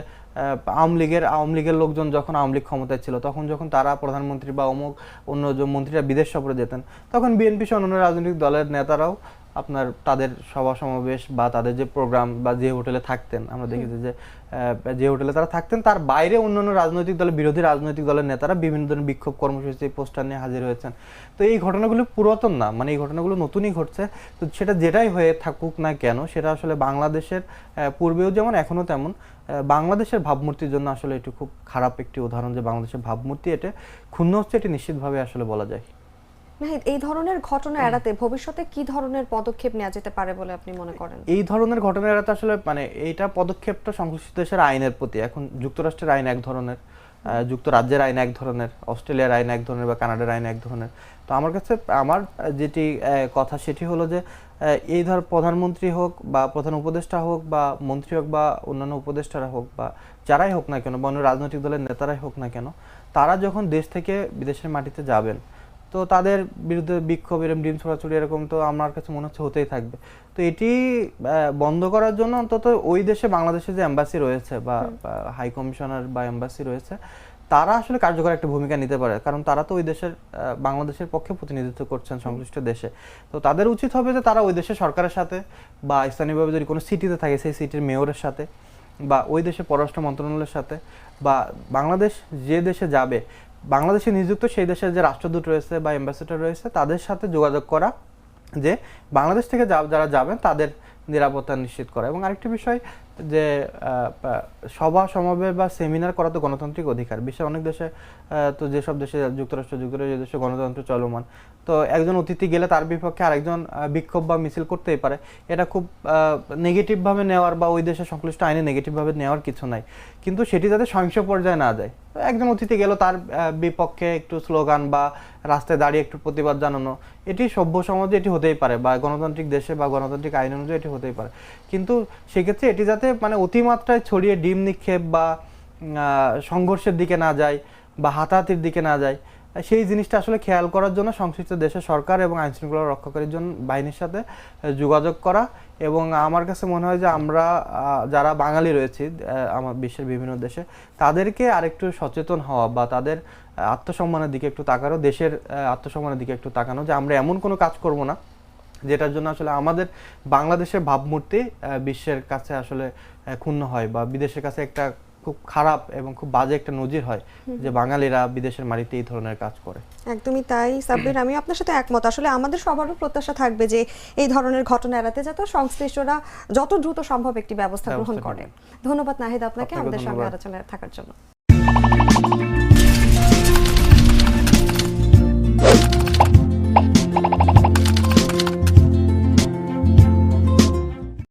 আওয়ামী লীগের আওয়ামী লীগের লোকজন যখন আওয়ামী লীগ ক্ষমতায় ছিল তখন যখন তারা প্রধানমন্ত্রী বা অমুক অন্য যে মন্ত্রীরা বিদেশ সফরে যেতেন তখন বিএনপি সহ অন্য রাজনৈতিক দলের নেতারাও আপনার তাদের সভা সমাবেশ বা তাদের যে প্রোগ্রাম বা যে হোটেলে থাকতেন আমরা দেখেছি যে যে হোটেলে তারা থাকতেন, তার বাইরে অন্যান্য রাজনৈতিক দলের, বিরোধী রাজনৈতিক দলের নেতারা বিভিন্ন ধরনের বিক্ষোভ কর্মসূচি, পোস্টার নিয়ে হাজির হয়েছেন। তো এই ঘটনাগুলো পুরাতন না মানে এই ঘটনাগুলো নতুনই ঘটছে। তো সেটা যেটাই হয়ে থাকুক না কেন, সেটা আসলে বাংলাদেশের পূর্বেও যেমন, এখনও তেমন। বাংলাদেশের ভাবমূর্তির জন্য আসলে এটি খুব খারাপ একটি উদাহরণ যে বাংলাদেশের ভাবমূর্তি এটা ক্ষুণ্ণ হচ্ছে, এটি নিশ্চিতভাবে আসলে বলা যায়। নাহিদ এই ধরনের ঘটনা এড়াতে ভবিষ্যতে কি ধরনের পদক্ষেপ নেওয়া যেতে পারে বলে আপনি মনে করেন? এই ধরনের ঘটনা এড়াতে আসলে মানে এইটা পদক্ষেপটা সংশ্লিষ্ট দেশের আইনের প্রতি। এখন যুক্তরাষ্ট্রের আইন এক ধরনের যুক্তরাজ্যের আইন এক ধরনের অস্ট্রেলিয়ার আইন এক ধরনের বা কানাডার আইন এক ধরনের। তো আমার কাছে আমার যেটি আহ, কথা সেটি হলো যে এই ধর প্রধানমন্ত্রী হোক বা প্রধান উপদেষ্টা হোক বা মন্ত্রী হোক বা অন্যান্য উপদেষ্টারা হোক বা যারাই হোক না কেন বা অন্য রাজনৈতিক দলের নেতারাই হোক না কেন তারা যখন দেশ থেকে বিদেশের মাটিতে যাবেন তো তাদের বিরুদ্ধে বিক্ষোভ এরকম ডিম ছোড়াছুড়ি এরকম তো আমার কাছে মনে হচ্ছে হতেই থাকবে। তো এটি বন্ধ করার জন্য অন্তত ওই দেশে বাংলাদেশে যে এম্বাসি রয়েছে বা হাই কমিশনার বা এম্বাসি রয়েছে তারা আসলে কার্যকর একটা ভূমিকা নিতে পারে। কারণ তারা তো ওই দেশের বাংলাদেশের পক্ষে প্রতিনিধিত্ব করছেন সংশ্লিষ্ট দেশে। তো তাদের উচিত হবে যে তারা ওই দেশের সরকারের সাথে বা স্থানীয়ভাবে যদি কোনো সিটিতে থাকে সেই সিটির মেয়রের সাথে বা ওই দেশে পররাষ্ট্র মন্ত্রণালয়ের সাথে বা বাংলাদেশ যে দেশে যাবে বাংলাদেশে নিযুক্ত সেই দেশের যে রাষ্ট্রদূত রয়েছে বা অ্যাম্বাসেডর রয়েছে, তাদের সাথে যোগাযোগ করা যে বাংলাদেশ থেকে যারা যাবেন, তাদের নিরাপত্তা নিশ্চিত করা। এবং আরেকটি বিষয় যে সভা সমাবেশ বা সেমিনার করা তো গণতান্ত্রিক অধিকার। বিশ্বের অনেক দেশে তো যেসব দেশে যুক্তরাষ্ট্র, যুক্তরাজ্য, যে দেশে গণতন্ত্র চলমান, তো একজন অতিথি গেলে তার বিপক্ষে আরেকজন বিক্ষোভ বা মিছিল করতেই পারে। এটা খুব নেগেটিভভাবে নেওয়ার বা ওই দেশের সংশ্লিষ্ট আইনে নেগেটিভভাবে নেওয়ার কিছু নাই। কিন্তু সেটি যাতে সহিংস পর্যায়ে না যায়। একজন অতিথি গেল তার বিপক্ষে একটু স্লোগান বা রাস্তায় দাঁড়িয়ে একটু প্রতিবাদ জানানো, এটি সভ্য সমাজে এটি হতেই পারে বা গণতান্ত্রিক দেশে বা গণতান্ত্রিক আইন অনুযায়ী এটি হতেই পারে। কিন্তু সেক্ষেত্রে এটি যাতে মানে অতিমাত্রায় ছড়িয়ে ডিম নিক্ষেপ বা সংঘর্ষের দিকে না যায় বা হাতাহাতির দিকে না যায়, সেই জিনিসটা আসলে খেয়াল করার জন্য সংশ্লিষ্ট দেশের সরকার এবং আইন শৃঙ্খলা রক্ষাকারীর জন্য বাহিনীর সাথে যোগাযোগ করা এবং আমার কাছে মনে হয় যে আমরা যারা বাঙালি রয়েছি আমার বিশ্বের বিভিন্ন দেশে, তাদেরকে আরেকটু সচেতন হওয়া বা তাদের আত্মসম্মানের দিকে একটু তাকানো, দেশের আত্মসম্মানের দিকে একটু তাকানো যে আমরা এমন কোনো কাজ করব না। যেটার জন্য আসলে আমাদের বাংলাদেশের ভাবমূর্তি বিশ্বের কাছে আসলে ক্ষুণ্ণ হয় বা বিদেশের কাছে একটা খুব খারাপ এবং খুব বাজে একটা নজির হয় যে বাঙালিরা বিদেশের মাটিতে এই ধরনের কাজ করে। একদমই তাই সাব্বির আমি আপনার সাথে একমত। আসলে আমাদের সবারও প্রত্যাশা থাকবে যে এই ধরনের ঘটনা এড়াতে যাতে সংশ্লিষ্টরা যত দ্রুত সম্ভব একটি ব্যবস্থা গ্রহণ করে। ধন্যবাদ নাহিদ আপনাকে আমাদের সঙ্গে আলোচনায় থাকার জন্য।